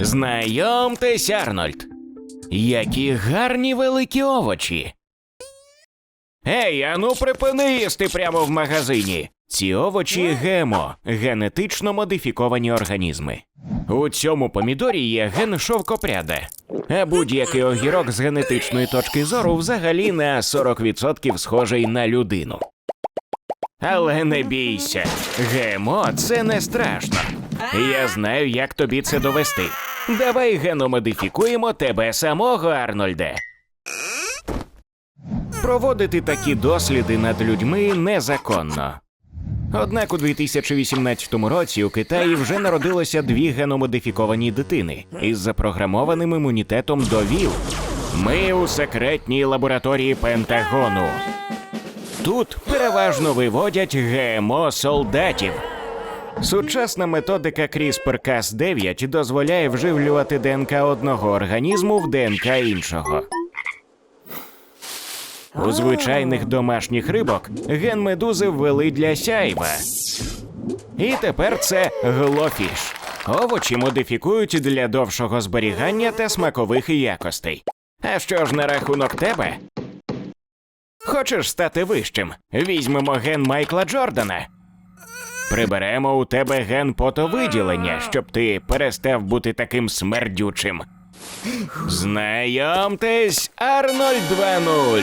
Знайомтесь, Арнольд. Які гарні великі овочі. Ей, ану припини їсти прямо в магазині. Ці овочі гемо, генетично модифіковані організми. У цьому помідорі є ген шовкопряда. А будь-який огірок з генетичної точки зору взагалі на 40% схожий на людину. Але не бійся, ГМО це не страшно. Я знаю, як тобі це довести. Давай геномодифікуємо тебе самого, Арнольде. Проводити такі досліди над людьми незаконно. Однак у 2018 році у Китаї вже народилося дві геномодифіковані дитини із запрограмованим імунітетом до ВІЛ. Ми у секретній лабораторії Пентагону. Тут переважно виводять ГМО солдатів. Сучасна методика CRISPR-Cas9 дозволяє вживлювати ДНК одного організму в ДНК іншого. У звичайних домашніх рибок ген медузи ввели для сяйва. І тепер це глофіш. Овочі модифікують для довшого зберігання та смакових якостей. А що ж на рахунок тебе? Хочеш стати вищим? Візьмемо ген Майкла Джордана. Приберемо у тебе ген потовиділення, щоб ти перестав бути таким смердючим. Знайомтесь, Арнольд 2.0.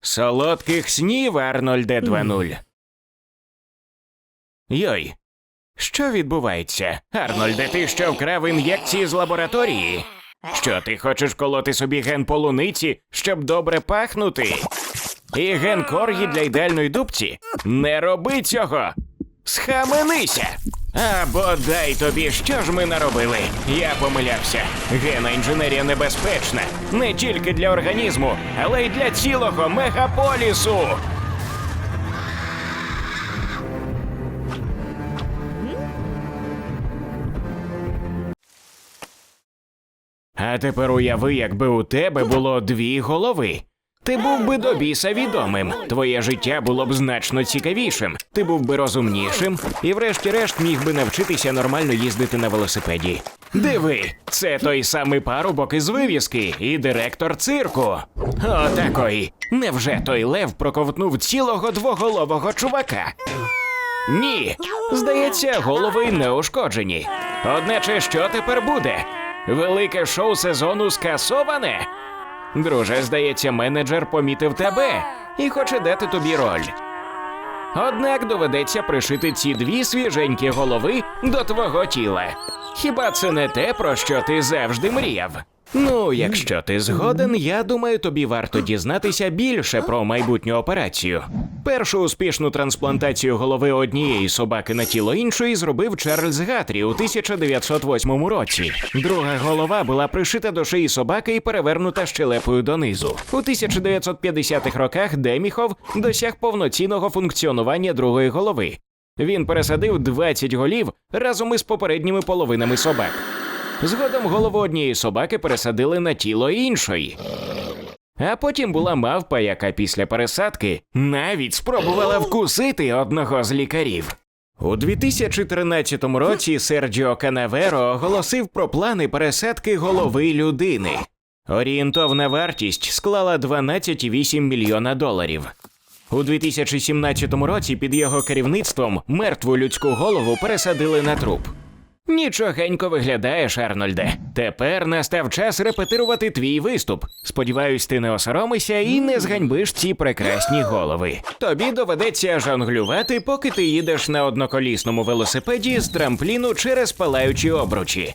Солодких снів, Арнольде 2.0. Йой. Що відбувається? Арнольде, ти що вкрав ін'єкції з лабораторії? Що ти хочеш колоти собі ген полуниці, щоб добре пахнути? І ген коргі для ідеальної дубці? Не роби цього! Схаменися! А бодай тобі, що ж ми наробили? Я помилявся. Гена інженерія небезпечна не тільки для організму, але й для цілого мегаполісу. А тепер уяви, якби у тебе було дві голови. Ти був би до біса відомим, твоє життя було б значно цікавішим, ти був би розумнішим і, врешті-решт, міг би навчитися нормально їздити на велосипеді. Диви, це той самий парубок із вивіски і директор цирку. О. Невже той лев проковтнув цілого двоголового чувака? Ні, здається, голови не ушкоджені. Одначе, що тепер буде? Велике шоу сезону скасоване? Друже, здається, менеджер помітив тебе і хоче дати тобі роль. Однак доведеться пришити ці дві свіженькі голови до твого тіла. Хіба це не те, про що ти завжди мріяв? Ну, якщо ти згоден, я думаю, тобі варто дізнатися більше про майбутню операцію. Першу успішну трансплантацію голови однієї собаки на тіло іншої зробив Чарльз Гатрі у 1908 році. Друга голова була пришита до шиї собаки і перевернута щелепою донизу. У 1950-х роках Деміхов досяг повноцінного функціонування другої голови. Він пересадив 20 голів разом із попередніми половинами собак. Згодом голову однієї собаки пересадили на тіло іншої. А потім була мавпа, яка після пересадки навіть спробувала вкусити одного з лікарів. У 2013 році Серджіо Канаверо оголосив про плани пересадки голови людини. Орієнтовна вартість склала 12,8 мільйона доларів. У 2017 році під його керівництвом мертву людську голову пересадили на труп. Нічогенько виглядаєш, Арнольде. Тепер настав час репетирувати твій виступ. Сподіваюсь, ти не осоромишся і не зганьбиш ці прекрасні голови. Тобі доведеться жонглювати, поки ти їдеш на одноколісному велосипеді з трампліну через палаючі обручі.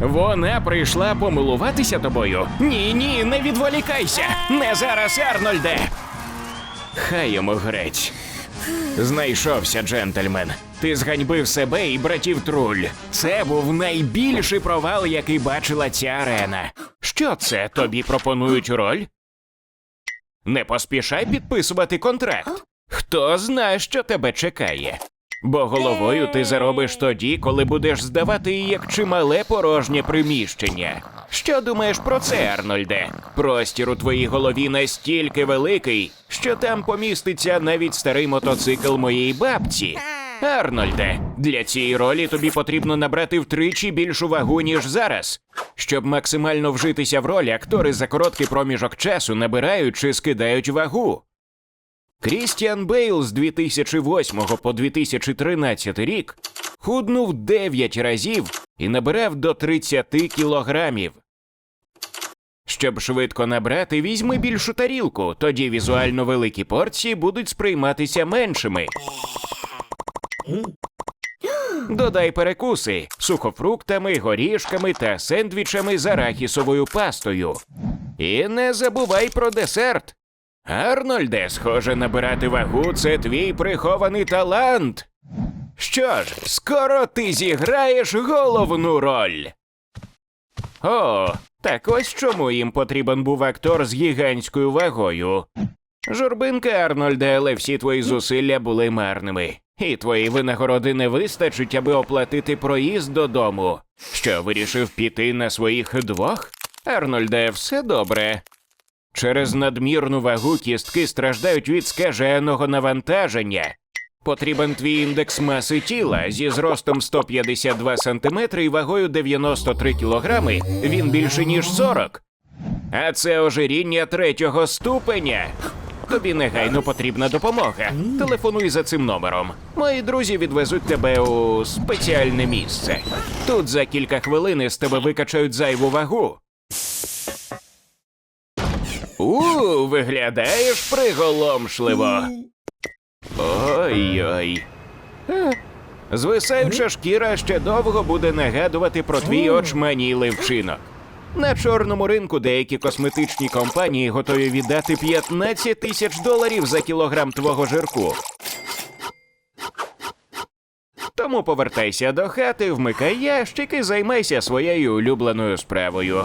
Вона прийшла помилуватися тобою? Ні, ні, не відволікайся! Не зараз, Арнольде! Хай йому грець. Знайшовся, джентльмен. Ти зганьбив себе і братів Труль. Це був найбільший провал, який бачила ця арена. Що це тобі пропонують роль? Не поспішай підписувати контракт. Хто знає, що тебе чекає. Бо головою ти заробиш тоді, коли будеш здавати її як чимале порожнє приміщення. Що думаєш про це, Арнольде? Простір у твоїй голові настільки великий, що там поміститься навіть старий мотоцикл моєї бабці. Арнольде, для цієї ролі тобі потрібно набрати втричі більшу вагу, ніж зараз. Щоб максимально вжитися в роль, актори за короткий проміжок часу набирають чи скидають вагу. Крістіан Бейл з 2008 по 2013 рік худнув 9 разів і набирав до 30 кілограмів. Щоб швидко набрати, візьми більшу тарілку, тоді візуально великі порції будуть сприйматися меншими. Додай перекуси сухофруктами, горішками та сендвічами з арахісовою пастою. І не забувай про десерт. Арнольде, схоже, набирати вагу це твій прихований талант. Що ж, скоро ти зіграєш головну роль. О, так ось чому їм потрібен був актор з гігантською вагою. Журбинка, Арнольде, але всі твої зусилля були марними. І твої винагороди не вистачить, аби оплатити проїзд додому. Що вирішив піти на своїх двох? Арнольде, все добре. Через надмірну вагу кістки страждають від скаженого навантаження. Потрібен твій індекс маси тіла зі зростом 152 см і вагою 93 кг. Він більше ніж 40. А це ожиріння третього ступеня. Тобі негайно потрібна допомога. Телефонуй за цим номером. Мої друзі відвезуть тебе у спеціальне місце. Тут за кілька хвилин з тебе викачають зайву вагу. У, виглядаєш приголомшливо. Ой-ой. Звисаюча шкіра ще довго буде нагадувати про твій очманілий вчинок. На чорному ринку деякі косметичні компанії готові віддати 15 тисяч доларів за кілограм твого жирку. Тому повертайся до хати, вмикай ящик і займайся своєю улюбленою справою.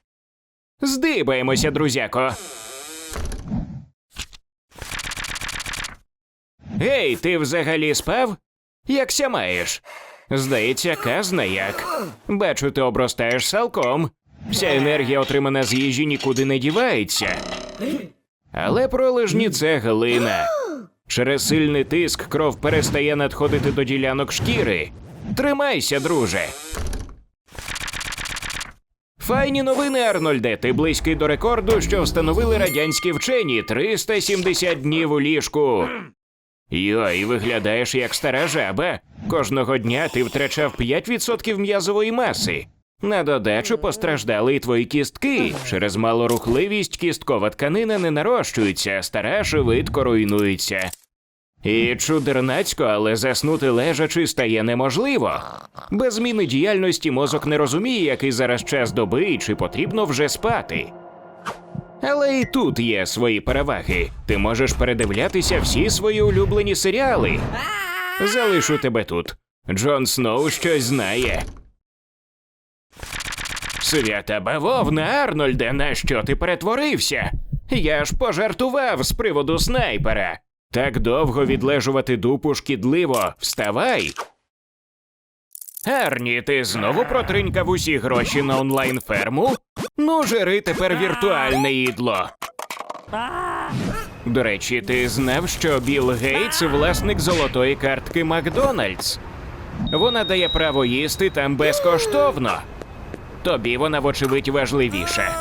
Здибаємося, друзяко. Гей, ти взагалі спав? Якся маєш? Здається, казна як. Бачу, ти обростаєш салком. Вся енергія, отримана з їжі, нікуди не дівається. Але пролежні це глина. Через сильний тиск кров перестає надходити до ділянок шкіри. Тримайся, друже. Файні новини, Арнольде. Ти близький до рекорду, що встановили радянські вчені 370 днів у ліжку. Йой, виглядаєш як стара жаба. Кожного дня ти втрачав 5% м'язової маси. На додачу постраждали і твої кістки. Через малорухливість кісткова тканина не нарощується, стара швидко руйнується. І чудернацько, але заснути лежачи стає неможливо. Без зміни діяльності мозок не розуміє, який зараз час доби і чи потрібно вже спати. Але і тут є свої переваги. Ти можеш передивлятися всі свої улюблені серіали. Залишу тебе тут. Джон Сноу щось знає. Свята бавовна, Арнольде, на що ти перетворився? Я ж пожартував з приводу снайпера. Так довго відлежувати дупу шкідливо. Вставай. Арні, ти знову протринькав усі гроші на онлайн-ферму? Ну, жири тепер віртуальне ідло. До речі, ти знав, що Білл Гейтс власник золотої картки Макдональдс? Вона дає право їсти там безкоштовно. Тобі вона, вочевидь, важливіша.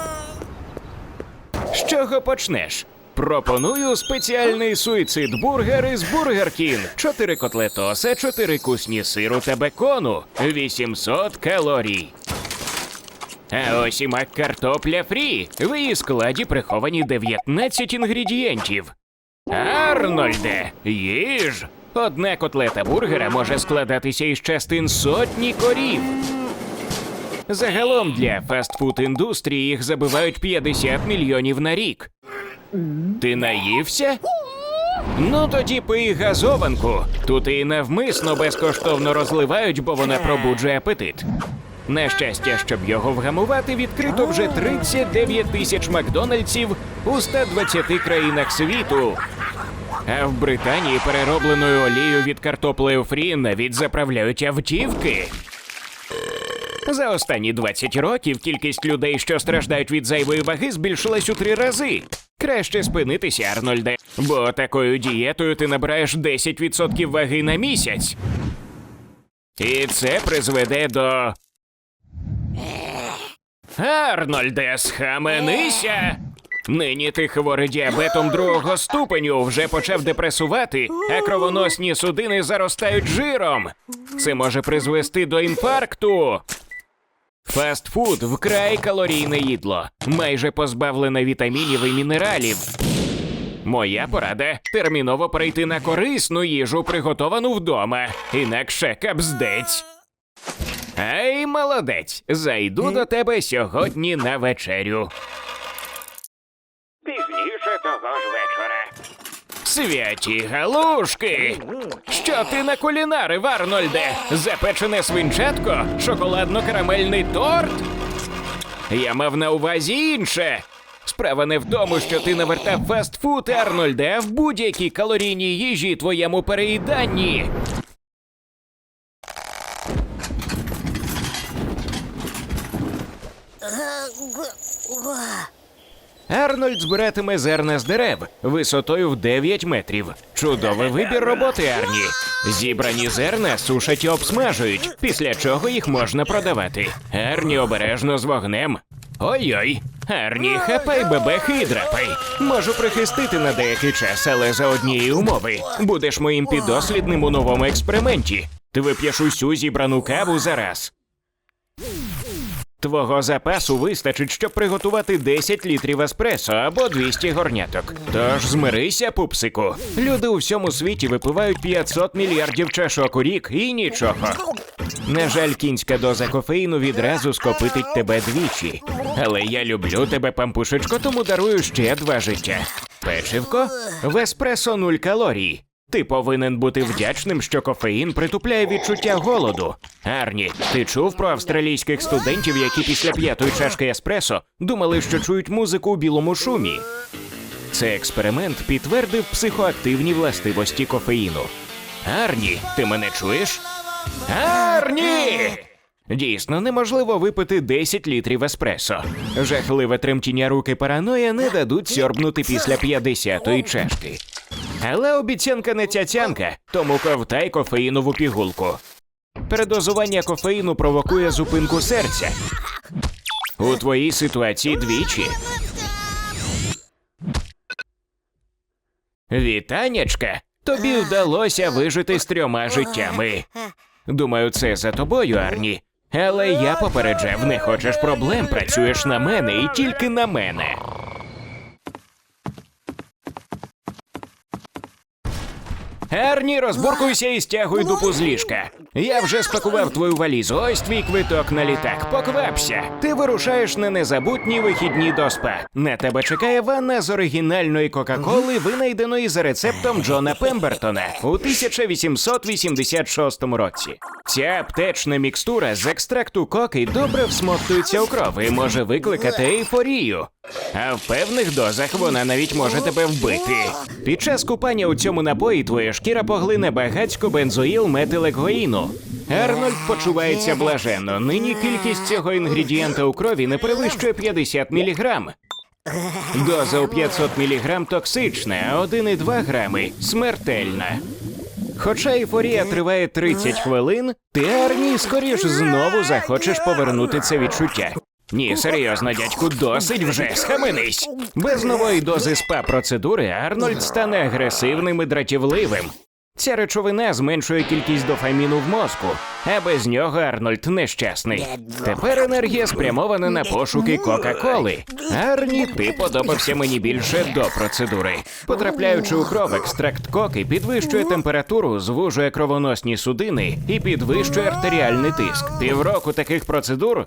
З чого почнеш? Пропоную спеціальний суїцид-бургер із Бургер Кінг. Чотири котлетоса, чотири кусні сиру та бекону, 800 калорій. А ось і мак картопля фрі. В її складі приховані 19 інгредієнтів. Арнольде, їж! Одна котлета бургера може складатися із частин сотні корів. Загалом для фастфуд індустрії їх забивають 50 мільйонів на рік. Ти наївся? Ну тоді пий газованку. Тут і навмисно безкоштовно розливають, бо вона пробуджує апетит. На щастя, щоб його вгамувати, відкрито вже 39 тисяч Макдональдсів у 120 країнах світу. А в Британії переробленою олією від картоплею фрі навіть заправляють автівки. За останні 20 років кількість людей, що страждають від зайвої ваги, збільшилась у три рази. Краще спинитися, Арнольде, бо такою дієтою ти набираєш 10% ваги на місяць. І це призведе до. Арнольде, схаменися! Нині ти хворий діабетом другого ступеню вже почав депресувати, а кровоносні судини заростають жиром. Це може призвести до інфаркту. Фастфуд вкрай калорійне їдло, майже позбавлене вітамінів і мінералів. Моя порада терміново перейти на корисну їжу, приготовану вдома, інакше капздець. Ей, молодець, зайду до тебе сьогодні на вечерю. Святі галушки! Що ти на кулінарив, Арнольде? Запечене свинчатко? Шоколадно-карамельний торт? Я мав на увазі інше. Справа не в тому, що ти навертав фастфуд, Арнольде, а в будь-якій калорійній їжі твоєму переїданні. Арнольд збиратиме зерна з дерев висотою в 9 метрів. Чудовий вибір роботи, Арні. Зібрані зерна сушать і обсмажують, після чого їх можна продавати. Арні обережно з вогнем. Ой-ой, Арні, хапай бебехи і драпай. Можу прихистити на деякий час, але за однієї умови. Будеш моїм підослідним у новому експерименті. Ти вип'єш усю зібрану каву за раз. Твого запасу вистачить, щоб приготувати 10 літрів еспресо або 200 горняток. Тож змирися, пупсику. Люди у всьому світі випивають 500 мільярдів чашок у рік і нічого. На жаль, кінська доза кофеїну відразу скопитить тебе двічі. Але я люблю тебе, пампушечко, тому дарую ще два життя. Печивко в еспресо нуль калорій. Ти повинен бути вдячним, що кофеїн притупляє відчуття голоду. Арні, ти чув про австралійських студентів, які після п'ятої чашки еспресо думали, що чують музику у білому шумі. Цей експеримент підтвердив психоактивні властивості кофеїну. Арні, ти мене чуєш? Арні! Дійсно, неможливо випити 10 літрів еспресо. Жахливе тремтіння руки параноя не дадуть сьорбнути після 50-ї чашки. Але обіцянка не цяцянка, тому ковтай кофеїнову пігулку. Передозування кофеїну провокує зупинку серця. У твоїй ситуації двічі. Вітанячка, тобі вдалося вижити з трьома життями. Думаю, це за тобою, Арні. Але я попереджав, не хочеш проблем, працюєш на мене і тільки на мене. Ерні, розбуркуйся і стягуй дупу з ліжка. Я вже спакував твою валізу. Ось твій квиток на літак. Поквапся. Ти вирушаєш на незабутні вихідні до спа. На тебе чекає ванна з оригінальної Кока-Коли, винайденої за рецептом Джона Пембертона у 1886 році. Ця аптечна мікстура з екстракту коки добре всмоктується у кров і може викликати ейфорію. А в певних дозах вона навіть може тебе вбити. Під час купання у цьому напої твоя шкіра поглине багацько бензоїл метилекоїну. Арнольд почувається блаженно. Нині кількість цього інгредієнта у крові не перевищує 50 мг. Доза у 500 мг токсична, а 1,2 грами смертельна. Хоча ейфорія триває 30 хвилин, ти Арні скоріш знову захочеш повернути це відчуття. Ні, серйозно, дядьку, досить вже схаменись. Без нової дози спа процедури Арнольд стане агресивним і дратівливим. Ця речовина зменшує кількість дофаміну в мозку, а без нього Арнольд нещасний. Тепер енергія спрямована на пошуки Кока-Коли. Арні, ти подобався мені більше до процедури. Потрапляючи у кров, екстракт коки підвищує температуру, звужує кровоносні судини і підвищує артеріальний тиск. Півроку таких процедур,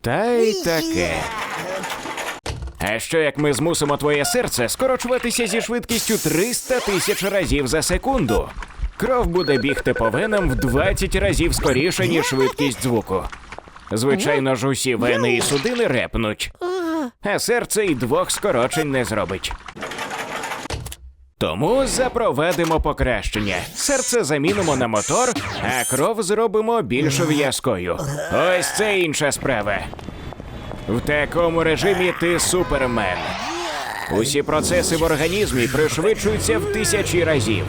Та й таке. А що як ми змусимо твоє серце скорочуватися зі швидкістю 300 тисяч разів за секунду? Кров буде бігти по венам в 20 разів скоріше, ніж швидкість звуку. Звичайно ж, усі вени і судини репнуть, а серце і двох скорочень не зробить. Тому запровадимо покращення. Серце замінимо на мотор, а кров зробимо більш в'язкою. Ось це інша справа. В такому режимі ти супермен. Усі процеси в організмі пришвидшуються в тисячі разів.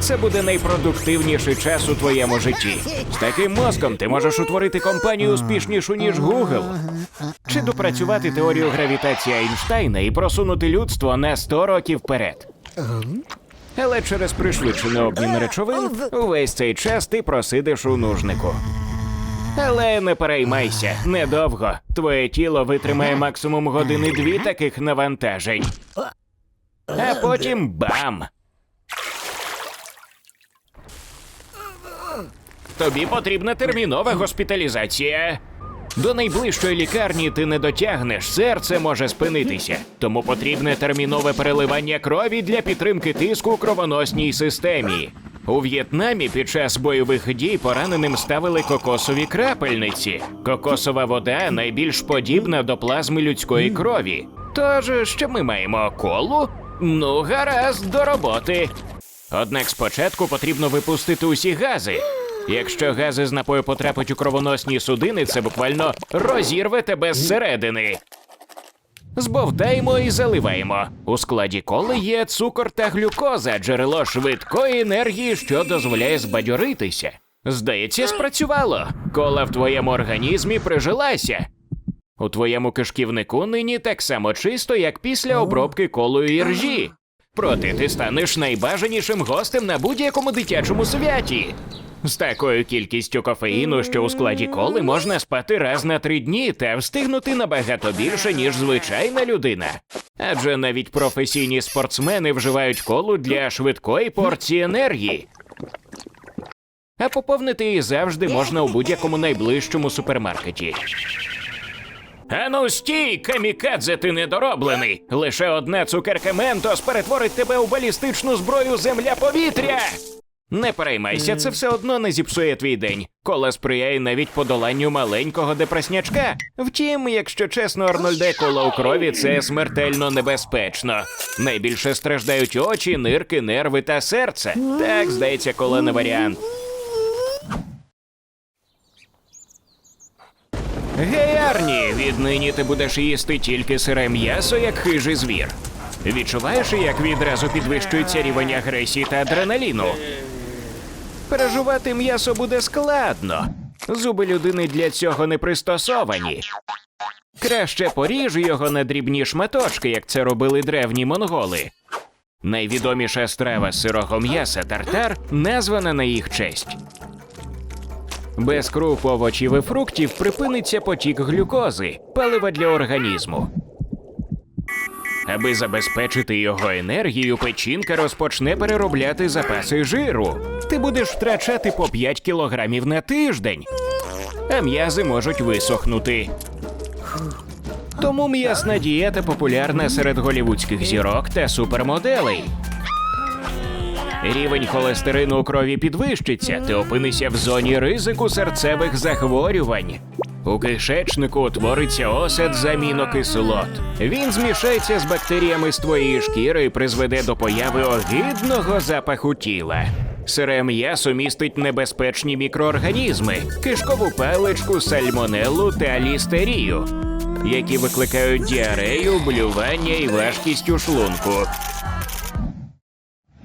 Це буде найпродуктивніший час у твоєму житті. З таким мозком ти можеш утворити компанію успішнішу, ніж Google. Чи допрацювати теорію гравітації Айнштайна і просунути людство на 100 років вперед. Але через пришвидшений обмін речовин увесь цей час ти просидиш у нужнику. Але не переймайся, недовго. Твоє тіло витримає максимум години дві таких навантажень. А потім бам! Тобі потрібна термінова госпіталізація. До найближчої лікарні ти не дотягнеш, серце може спинитися. Тому потрібне термінове переливання крові для підтримки тиску у кровоносній системі. У В'єтнамі під час бойових дій пораненим ставили кокосові крапельниці. Кокосова вода найбільш подібна до плазми людської крові. Тож, що ми маємо колу? Ну, гаразд, до роботи. Однак спочатку потрібно випустити усі гази. Якщо гази з напою потрапить у кровоносні судини, це буквально розірве тебе зсередини. Збовтаємо і заливаємо. У складі коли є цукор та глюкоза, джерело швидкої енергії, що дозволяє збадьоритися. Здається, спрацювало. Кола в твоєму організмі прижилася. У твоєму кишківнику нині так само чисто, як після обробки колою іржі. Проте ти станеш найбажанішим гостем на будь-якому дитячому святі. З такою кількістю кофеїну, що у складі коли можна спати раз на три дні та встигнути набагато більше, ніж звичайна людина. Адже навіть професійні спортсмени вживають колу для швидкої порції енергії. А поповнити її завжди можна у будь-якому найближчому супермаркеті. Ану стій, камікадзе, ти недороблений. Лише одна цукерка Ментос перетворить тебе у балістичну зброю земля-повітря. Не переймайся, це все одно не зіпсує твій день. Кола сприяє навіть подоланню маленького депреснячка. Втім, якщо чесно, Арнольде, кола у крові це смертельно небезпечно. Найбільше страждають очі, нирки, нерви та серце. Так, здається, кола не варіант. Гей, Арні, віднині ти будеш їсти тільки сире м'ясо, як хижий звір. Відчуваєш, як відразу підвищується рівень агресії та адреналіну? Пережувати м'ясо буде складно. Зуби людини для цього не пристосовані. Краще поріж його на дрібні шматочки, як це робили древні монголи. Найвідоміша страва сирого м'яса тартар названа на їх честь. Без круп овочів і фруктів припиниться потік глюкози, палива для організму. Аби забезпечити його енергію, печінка розпочне переробляти запаси жиру. Ти будеш втрачати по 5 кілограмів на тиждень, а м'язи можуть висохнути. Тому м'ясна дієта популярна серед голівудських зірок та супермоделей. Рівень холестерину у крові підвищиться, ти опинишся в зоні ризику серцевих захворювань. У кишечнику утвориться осад з амінокислот. Він змішається з бактеріями з твоєї шкіри і призведе до появи огидного запаху тіла. Сире м'ясо містить небезпечні мікроорганізми, кишкову паличку, сальмонеллу та лістерію, які викликають діарею, блювання і важкість у шлунку.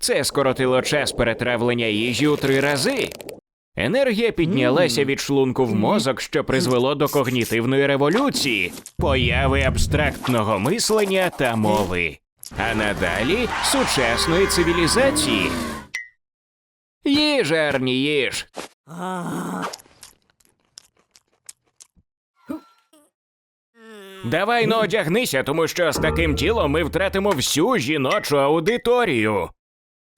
Це скоротило час перетравлення їжі у три рази. Енергія піднялася від шлунку в мозок, що призвело до когнітивної революції, появи абстрактного мислення та мови, а надалі сучасної цивілізації. Їж, Арні, їж. Давай ну одягнися, тому що з таким тілом ми втратимо всю жіночу аудиторію.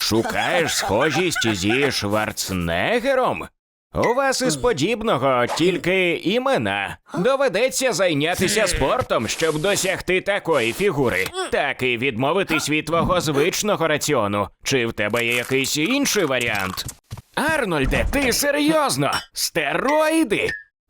Шукаєш схожість зі Шварценеггером? У вас із подібного тільки імена. Доведеться зайнятися спортом, щоб досягти такої фігури. Так і відмовитись від твого звичного раціону. Чи в тебе є якийсь інший варіант? Арнольде, ти серйозно? Стероїди?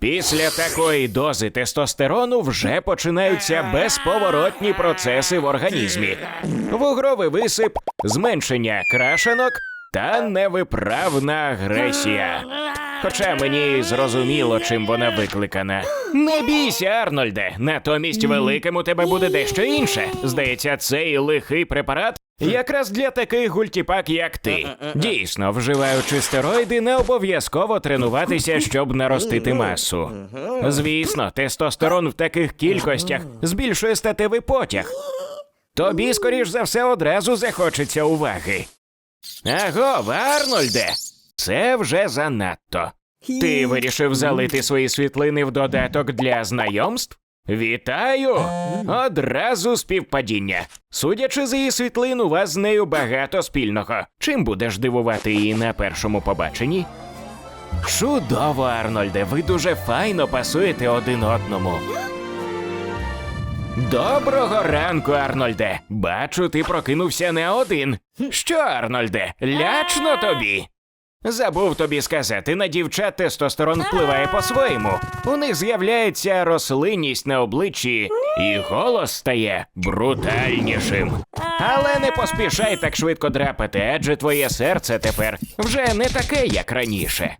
Після такої дози тестостерону вже починаються безповоротні процеси в організмі: вугровий висип, зменшення крашенок та невиправна агресія. Хоча мені зрозуміло, чим вона викликана. Не бійся, Арнольде. Натомість великим у тебе буде дещо інше. Здається, цей лихий препарат якраз для таких гультіпак, як ти. Дійсно, вживаючи стероїди, не обов'язково тренуватися, щоб наростити масу. Звісно, тестостерон в таких кількостях збільшує статевий потяг. Тобі, скоріш за все, одразу захочеться уваги. Аго, Арнольде, це вже занадто. Ти вирішив залити свої світлини в додаток для знайомств? Вітаю! Одразу співпадіння. Судячи з її світлин, у вас з нею багато спільного. Чим будеш дивувати її на першому побаченні? Чудово, Арнольде, ви дуже файно пасуєте один одному. Доброго ранку, Арнольде. Бачу, ти прокинувся не один. Що, Арнольде, лячно тобі? Забув тобі сказати, на дівчат тестостерон впливає по-своєму. У них з'являється рослинність на обличчі, і голос стає брутальнішим. Але не поспішай так швидко драпати, адже твоє серце тепер вже не таке, як раніше.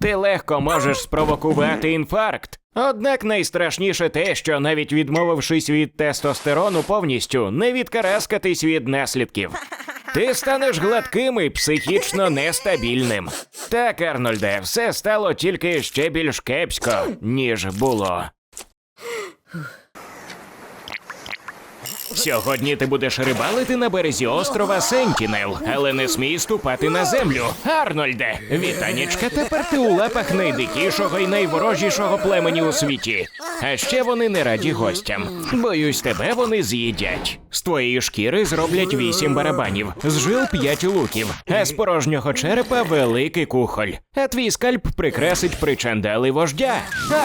Ти легко можеш спровокувати інфаркт. Однак найстрашніше те, що навіть відмовившись від тестостерону повністю, не відкараскатись від наслідків. Ти станеш гладким і психічно нестабільним. Так, Арнольде, все стало тільки ще більш кепсько, ніж було. Сьогодні ти будеш рибалити на березі острова Сентінел, але не смій ступати на землю. Арнольде, вітанічка, тепер ти у лапах найдикішого і найворожішого племені у світі. А ще вони не раді гостям. Боюсь, тебе вони з'їдять. З твоєї шкіри зроблять вісім барабанів, з жил п'ять луків, а з порожнього черепа великий кухоль. А твій скальп прикрасить причандали вождя.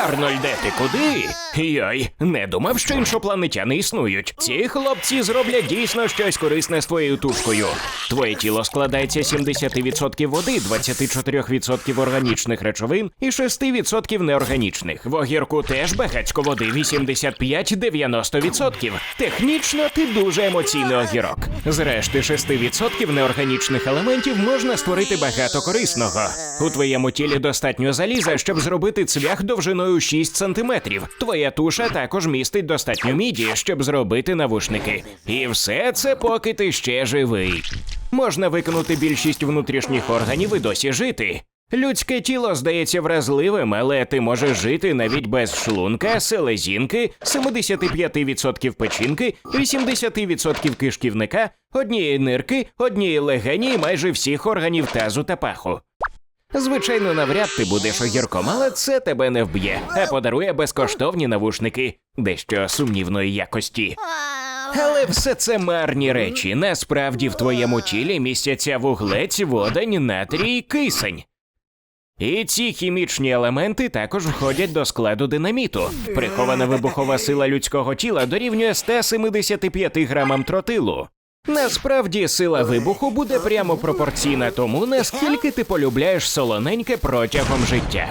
Арнольде, ти куди? Йой, не думав, що іншопланетяни існують. Ці хлопці зроблять дійсно щось корисне з твоєю тушкою. Твоє тіло складається 70% води, 24% органічних речовин і 6% неорганічних. В огірку теж багацько води, 85-90%. Технічно ти дуже емоційний огірок. З решти 6% неорганічних елементів можна створити багато корисного. У твоєму тілі достатньо заліза, щоб зробити цвях довжиною 6 см. Твоя туша також містить достатньо міді, щоб зробити навушники. І все це поки ти ще живий. Можна виконати більшість внутрішніх органів і досі жити. Людське тіло здається вразливим, але ти можеш жити навіть без шлунка, селезінки, 75% печінки, 80% кишківника, однієї нирки, однієї легені і майже всіх органів тазу та паху. Звичайно, навряд ти будеш огірком, але це тебе не вб'є, а подарує безкоштовні навушники, дещо сумнівної якості. Але все це марні речі. Насправді в твоєму тілі містяться вуглець, водень, натрій, кисень. І ці хімічні елементи також входять до складу динаміту. Прихована вибухова сила людського тіла дорівнює 175 грамам тротилу. Насправді сила вибуху буде прямо пропорційна тому, наскільки ти полюбляєш солоненьке протягом життя.